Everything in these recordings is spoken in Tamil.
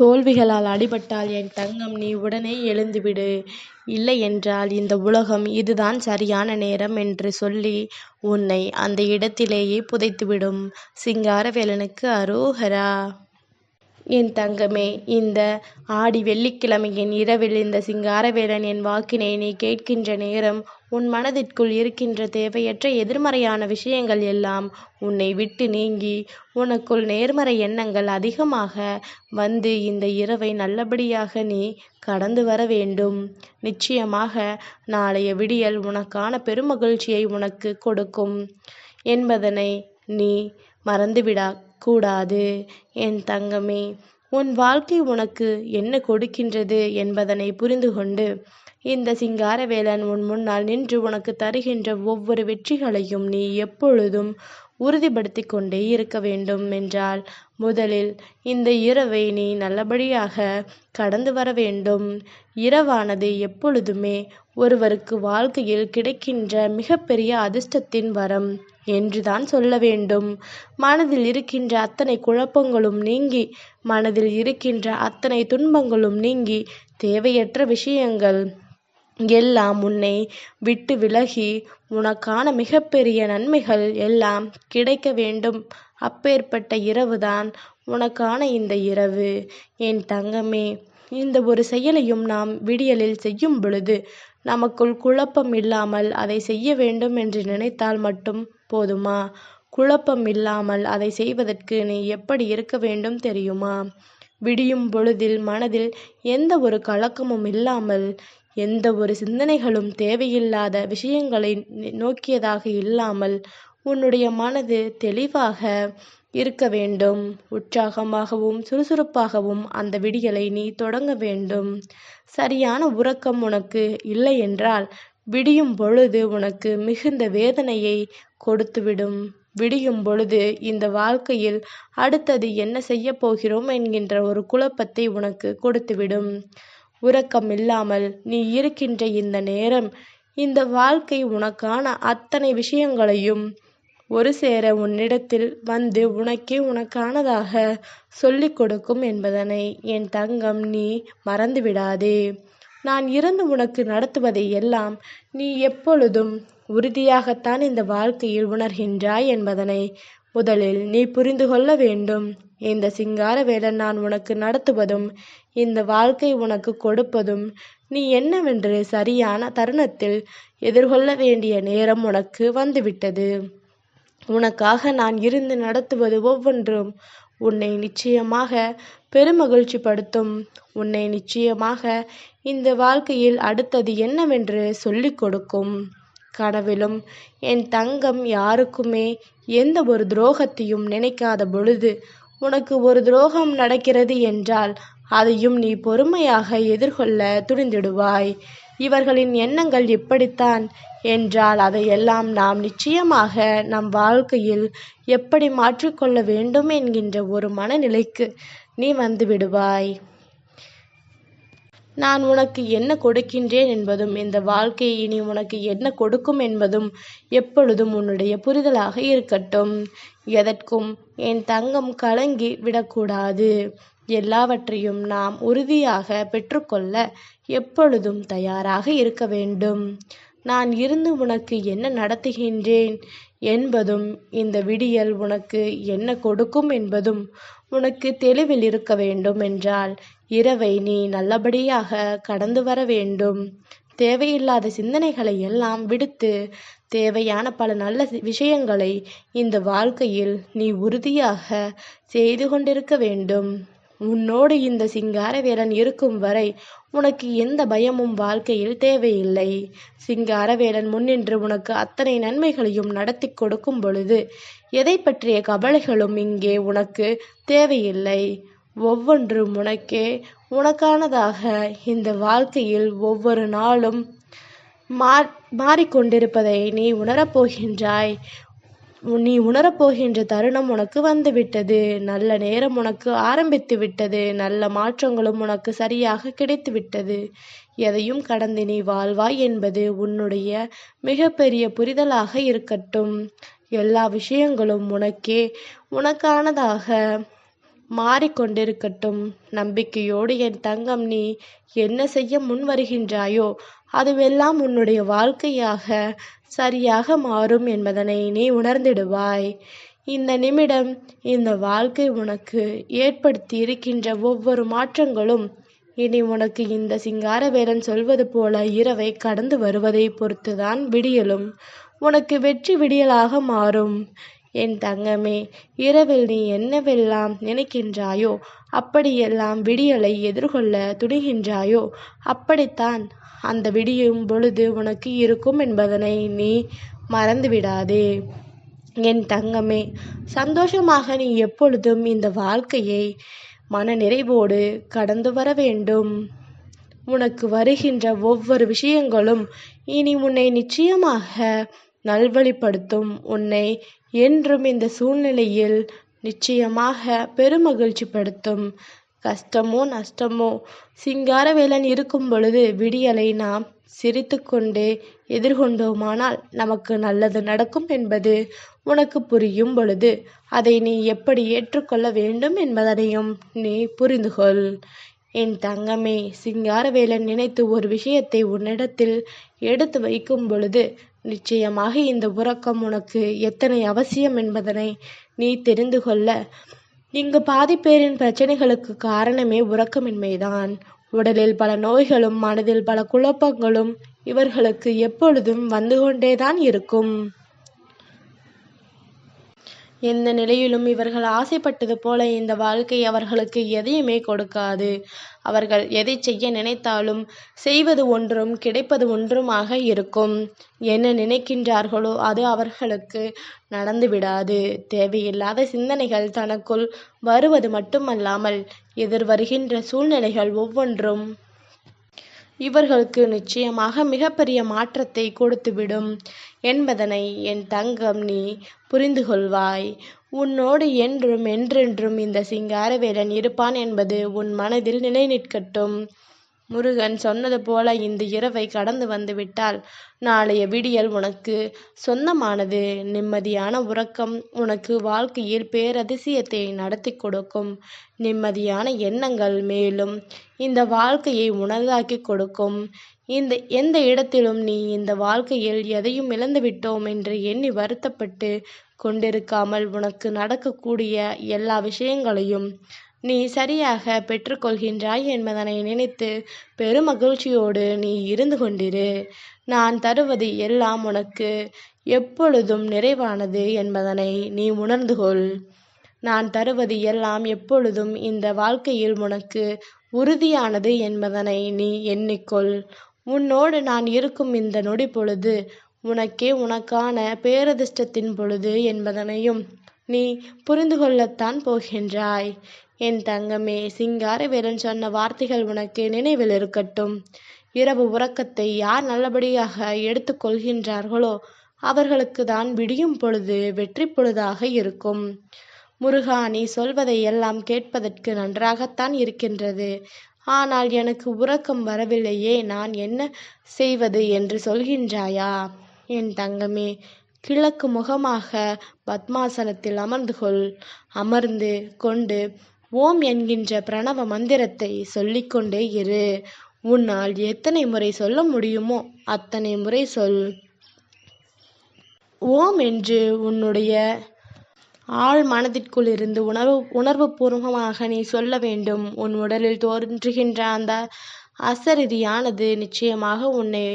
தோல்விகளால் அடிபட்டால் என் தங்கம் நீ உடனே எழுந்துவிடு. இல்லையென்றால் இந்த உலகம் இதுதான் சரியான நேரம் என்று சொல்லி உன்னை அந்த இடத்திலேயே புதைத்துவிடும். சிங்காரவேலனுக்கு அரோகரா. என் தங்கமே இந்த ஆடி வெள்ளிக்கிழமையின் இரவில் இந்த சிங்காரவேலன் என் வாக்கினை நீ கேட்கின்ற நேரம் உன் மனதிற்குள் இருக்கின்ற தேவையற்ற எதிர்மறையான விஷயங்கள் எல்லாம் உன்னை விட்டு நீங்கி உனக்குள் நேர்மறை எண்ணங்கள் அதிகமாக வந்து இந்த இரவை நல்லபடியாக நீ கடந்து வர வேண்டும். நிச்சயமாக நாளைய விடியல் உனக்கான பெருமகிழ்ச்சியை உனக்கு கொடுக்கும் என்பதனை நீ மறந்துவிடா கூடாது. என் தங்கமே உன் வாழ்க்கை உனக்கு என்ன கொடுக்கின்றது என்பதனை புரிந்து கொண்டு இந்த சிங்காரவேலன் உன் முன்னால் நின்று உனக்கு தருகின்ற ஒவ்வொரு வெற்றிகளையும் நீ எப்பொழுதும் உறுதிப்படுத்திக் கொண்டே இருக்க வேண்டும் என்றால் முதலில் இந்த இரவை நீ நல்லபடியாக கடந்து வர வேண்டும். இரவானது எப்பொழுதுமே ஒருவருக்கு வாழ்க்கையில் கிடைக்கின்ற மிகப்பெரிய அதிர்ஷ்டத்தின் வரம் என்றுதான் சொல்ல வேண்டும். மனதில் இருக்கின்ற அத்தனை குழப்பங்களும் நீங்கி மனதில் இருக்கின்ற அத்தனை துன்பங்களும் நீங்கி தேவையற்ற விஷயங்கள் எல்லாம் உன்னை விட்டு விலகி உனக்கான மிகப்பெரிய நன்மைகள் எல்லாம் கிடைக்க வேண்டும். அப்பேற்பட்ட இரவுதான் உனக்கான இந்த இரவு. என் தங்கமே இந்த ஒரு செயலையும் நாம் விடியலில் செய்யும் பொழுது நமக்குள் குழப்பம் இல்லாமல் அதை செய்ய வேண்டும் என்று நினைத்தால் மட்டும் போதுமா? குழப்பம் இல்லாமல் அதை செய்வதற்கு நீ எப்படி இருக்க வேண்டும் தெரியுமா? விடியும் பொழுதில் மனதில் எந்த ஒரு கலக்கமும் இல்லாமல் எந்த ஒரு சிந்தனைகளும் தேவையில்லாத விஷயங்களை நோக்கியதாக இல்லாமல் உன்னுடைய மனது தெளிவாக இருக்க வேண்டும். உற்சாகமாகவும் சுறுசுறுப்பாகவும் அந்த விடியலை நீ தொடங்க வேண்டும். சரியான உறக்கம் உனக்கு இல்லை என்றால் விடியும் பொழுது உனக்கு மிகுந்த வேதனையை கொடுத்துவிடும். விடியும் பொழுது இந்த வாழ்க்கையில் அடுத்தது என்ன செய்யப் போகிறோம் என்கின்ற ஒரு குழப்பத்தை உனக்கு கொடுத்துவிடும். உறக்கம் இல்லாமல் நீ இருக்கின்ற இந்த நேரம் இந்த வாழ்க்கை உனக்கான அத்தனை விஷயங்களையும் ஒரு சேர உன்னிடத்தில் வந்து உனக்கே உனக்கானதாக சொல்லிக் கொடுக்கும் என்பதனை என் தங்கம் நீ மறந்துவிடாதே. நான் இருந்து உனக்கு நடத்துவதை எல்லாம் நீ எப்பொழுதும் உறுதியாகத்தான் இந்த வாழ்க்கையில் உணர்கின்றாய் என்பதனை முதலில் நீ புரிந்து கொள்ள வேண்டும். இந்த சிங்கார வேலை நான் உனக்கு நடத்துவதும் இந்த வாழ்க்கை உனக்கு கொடுப்பதும் நீ என்னவென்று சரியான தருணத்தில் எதிர்கொள்ள வேண்டிய நேரம் உனக்கு வந்துவிட்டது. உனக்காக நான் இருந்து நடத்துவது ஒவ்வொன்றும் உன்னை நிச்சயமாக பெருமகிழ்ச்சிப்படுத்தும். உன்னை நிச்சயமாக இந்த வாழ்க்கையில் அடுத்தது என்னவென்று சொல்லிக் கொடுக்கும். கனவிலும் என் தங்கம் யாருக்குமே எந்த ஒரு துரோகத்தையும் நினைக்காத பொழுது உனக்கு ஒரு துரோகம் நடக்கிறது என்றால் அதையும் நீ பொறுமையாக எதிர்கொள்ள துணிந்திடுவாய். இவர்களின் எண்ணங்கள் இப்படித்தான் என்றால் அதையெல்லாம் நாம் நிச்சயமாக நம் வாழ்க்கையில் எப்படி மாற்றிக்கொள்ள வேண்டும் என்கின்ற ஒரு மனநிலைக்கு நீ வந்துவிடுவாய். நான் உனக்கு என்ன கொடுக்கின்றேன் என்பதும் இந்த வாழ்க்கை இனி உனக்கு என்ன கொடுக்கும் என்பதும் எப்பொழுதும் உன்னுடைய புரிதலாக இருக்கட்டும். எதற்கும் என் தங்கம் கலங்கி விடக்கூடாது. எல்லாவற்றையும் நாம் உறுதியாக பெற்றுக்கொள்ள எப்பொழுதும் தயாராக இருக்க வேண்டும். நான் இருந்து உனக்கு என்ன நடத்துகின்றேன் என்பதும் இந்த விடியல் உனக்கு என்ன கொடுக்கும் என்பதும் உனக்கு தெளிவில் இருக்க வேண்டும் என்றால் இரவை நீ நல்லபடியாக கடந்து வர வேண்டும். தேவையில்லாத சிந்தனைகளை எல்லாம் விடுத்து தேவையான பல நல்ல விஷயங்களை இந்த வாழ்க்கையில் நீ உறுதியாக செய்து கொண்டிருக்க வேண்டும். உன்னோடு இந்த சிங்காரவேலன் இருக்கும் வரை உனக்கு எந்த பயமும் வாழ்க்கையில் தேவையில்லை. சிங்காரவேலன் முன்னின்று உனக்கு அத்தனை நன்மைகளையும் நடத்திக் கொடுக்கும் பொழுது எதைப் பற்றிய கவலைகளும் இங்கே உனக்கு தேவையில்லை. ஒவ்வொன்றும் உனக்கே உனக்கானதாக இந்த வாழ்க்கையில் ஒவ்வொரு நாளும் மா மாறிக்கொண்டிருப்பதை நீ உணரப் போகின்றாய். நீ உணரப் போகின்ற தருணம் உனக்கு வந்துவிட்டது. நல்ல நேரம் உனக்கு ஆரம்பித்து விட்டது. நல்ல மாற்றங்களும் உனக்கு சரியாக கிடைத்துவிட்டது. எதையும் கடந்து நீ வாழ்வாய் என்பது உன்னுடைய மிகப்பெரிய புரிதலாக இருக்கட்டும். எல்லா விஷயங்களும் உனக்கே உனக்கானதாக மாறிக்கொண்டிருக்கட்டும். நம்பிக்கையோடு என் தங்கம் நீ என்ன செய்ய முன் வருகின்றாயோ அதுவெல்லாம் உன்னுடைய வாழ்க்கையாக சரியாக மாறும் என்பதனை நீ உணர்ந்திடுவாய். இந்த நிமிடம் இந்த வாழ்க்கை உனக்கு ஏற்படுத்தி இருக்கின்ற ஒவ்வொரு மாற்றங்களும் இனி உனக்கு இந்த சிங்காரவேலன் சொல்வது போல இரவை கடந்து வருவதை பொறுத்துதான் விடியலும். உனக்கு வெற்றி விடியலாக மாறும். என் தங்கமே இரவில் நீ என்னவெல்லாம் நினைக்கின்றாயோ அப்படியெல்லாம் விடியலை எதிர்கொள்ள துணிகின்றாயோ அப்படித்தான் அந்த விடியும் பொழுது உனக்கு இருக்கும் என்பதனை நீ மறந்துவிடாதே. என் தங்கமே சந்தோஷமாக நீ எப்பொழுதும் இந்த வாழ்க்கையை மன நிறைவோடு கடந்து வர வேண்டும். உனக்கு வருகின்ற ஒவ்வொரு விஷயங்களும் இனி உன்னை நிச்சயமாக நல்வழிப்படுத்தும். உன்னை என்றும் இந்த சூழ்நிலையில் நிச்சயமாக பெருமகிழ்ச்சிப்படுத்தும் கஷ்டமோ நஷ்டமோ சிங்காரவேலன் இருக்கும் பொழுது விடியலை நாம் சிரித்துக்கொண்டே எதிர்கொண்டோமானால் நமக்கு நல்லது நடக்கும் என்பது உனக்கு புரியும் பொழுது அதை நீ எப்படி ஏற்றுக்கொள்ள வேண்டும் என்பதனையும் நீ புரிந்து கொள் என் தங்கமே சிங்காரவேலன் நினைத்து ஒரு விஷயத்தை உன்னிடத்தில் எடுத்து வைக்கும் பொழுது நிச்சயமாக இந்த உறக்கம் உனக்கு எத்தனை அவசியம் என்பதனை நீ தெரிந்து கொள்ள. இங்கு பாதி பேரின் பிரச்சனைகளுக்கு காரணமே உறக்கமின்மைதான். உடலில் பல நோய்களும் மனதில் பல குழப்பங்களும் இவர்களுக்கு எப்பொழுதும் வந்து கொண்டேதான் இருக்கும். எந்த நிலையிலும் இவர்கள் ஆசைப்பட்டது போல இந்த வாழ்க்கை அவர்களுக்கு எதையுமே கொடுக்காது. அவர்கள் எதை செய்ய நினைத்தாலும் செய்வது ஒன்றும் கிடைப்பது ஒன்றுமாக இருக்கும். என்ன நினைக்கின்றார்களோ அது அவர்களுக்கு நடந்துவிடாது. தேவையில்லாத சிந்தனைகள் தனக்குள் வருவது மட்டுமல்லாமல் எதிர்வருகின்ற சூழ்நிலைகள் ஒவ்வொன்றும் இவர்களுக்கு நிச்சயமாக மிகப்பெரிய மாற்றத்தை கொடுத்துவிடும் என்பதனை என் தங்கம் நீ புரிந்து கொள்வாய் உன்னோடு என்றும் என்றென்றும் இந்த சிங்காரவேலன் இருப்பான் என்பது உன் மனதில் நிலை நிற்கட்டும் முருகன் சொன்னது போல இந்த இரவை கடந்து வந்துவிட்டால் நாளைய விடியல் உனக்கு சொந்தமானது. நிம்மதியான உறக்கம் உனக்கு வாழ்க்கையில் பேரதிசயத்தை நடத்தி கொடுக்கும். நிம்மதியான எண்ணங்கள் மேலும் இந்த வாழ்க்கையை உணர்ந்தாக்கி கொடுக்கும். இந்த எந்த இடத்திலும் நீ இந்த வாழ்க்கையில் எதையும் இழந்துவிட்டோம் என்று எண்ணி வருத்தப்பட்டு கொண்டிருக்காமல் உனக்கு நடக்கக்கூடிய எல்லா விஷயங்களையும் நீ சரியாக பெற்றுக்கொள்கின்றாய் என்பதனை நினைத்து பெருமகிழ்ச்சியோடு நீ இருந்து கொண்டிரு. நான் தருவது எல்லாம் உனக்கு. எப்பொழுதும் நிறைவானது என்பதனை நீ உணர்ந்து கொள். நான் தருவது எல்லாம் எப்பொழுதும் இந்த வாழ்க்கையில் உனக்கு உறுதியானது என்பதனை நீ எண்ணிக்கொள். உன்னோடு நான் இருக்கும் இந்த நொடி பொழுது உனக்கே உனக்கான பேரதிர்ஷ்டத்தின் பொழுது என்பதனையும் நீ புரிந்து கொள்ளத்தான் போகின்றாய். என் தங்கமே சிங்காரவேலன் சொன்ன வார்த்தைகள் உனக்கு நினைவில் இருக்கட்டும். இரவு உறக்கத்தை யார் நல்லபடியாக எடுத்துக்கொள்கின்றார்களோ அவர்களுக்கு தான் விடியும் பொழுது வெற்றி பொழுதாக இருக்கும். முருகா நீ சொல்வதை எல்லாம் கேட்பதற்கு நன்றாகத்தான் இருக்கின்றது. ஆனால் எனக்கு உறக்கம் வரவில்லையே நான் என்ன செய்வது என்று சொல்கின்றாயா? என் தங்கமே கிழக்கு முகமாக பத்மாசனத்தில் அமர்ந்து கொள். அமர்ந்து கொண்டு ஓம் என்கின்ற பிரணவ மந்திரத்தை சொல்லிக்கொண்டே இரு. உன்னால் எத்தனை முறை சொல்ல முடியுமோ அத்தனை முறை சொல். ஓம் என்று உன்னுடைய ஆழ் மனதிற்குள் இருந்து உணர்வு உணர்வு பூர்வமாக நீ சொல்ல வேண்டும். உன் உடலில் தோன்றுகின்ற அந்த அசரிதியானது நிச்சயமாக உன்னை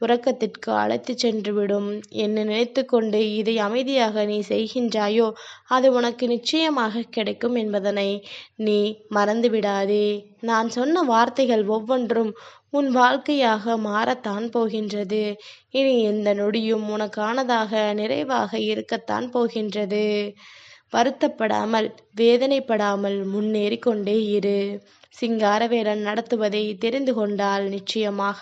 உறக்கத்திற்கு அழைத்துச் சென்றுவிடும். என்று நினைத்து கொண்டு இதை அமைதியாக நீ செய்கின்றாயோ? அது உனக்கு நிச்சயமாக கிடைக்கும் என்பதனை நீ மறந்துவிடாதே. நான் சொன்ன வார்த்தைகள் ஒவ்வொன்றும் உன் வாழ்க்கையாக மாறத்தான் போகின்றது. இனி எந்த நொடியும் உனக்கானதாக நிறைவாக இருக்கத்தான் போகின்றது. வருத்தப்படாமல் வேதனைப்படாமல் முன்னேறி கொண்டே இரு. சிங்காரவேலன் நடத்துவதை தெரிந்து கொண்டால் நிச்சயமாக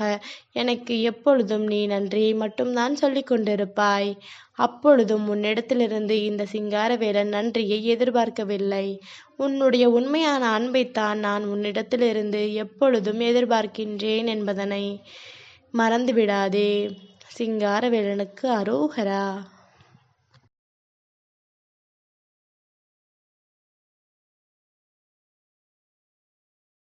எனக்கு எப்பொழுதும் நீ நன்றி மட்டும்தான் சொல்லிக் கொண்டிருப்பாய். அப்பொழுதும் உன்னிடத்திலிருந்து இந்த சிங்காரவேலன் நன்றியை எதிர்பார்க்கவில்லை. உன்னுடைய உண்மையான அன்பைத்தான் நான் உன்னிடத்திலிருந்து எப்பொழுதும் எதிர்பார்க்கின்றேன் என்பதனை மறந்துவிடாதே. சிங்காரவேலனுக்கு அரோகரா.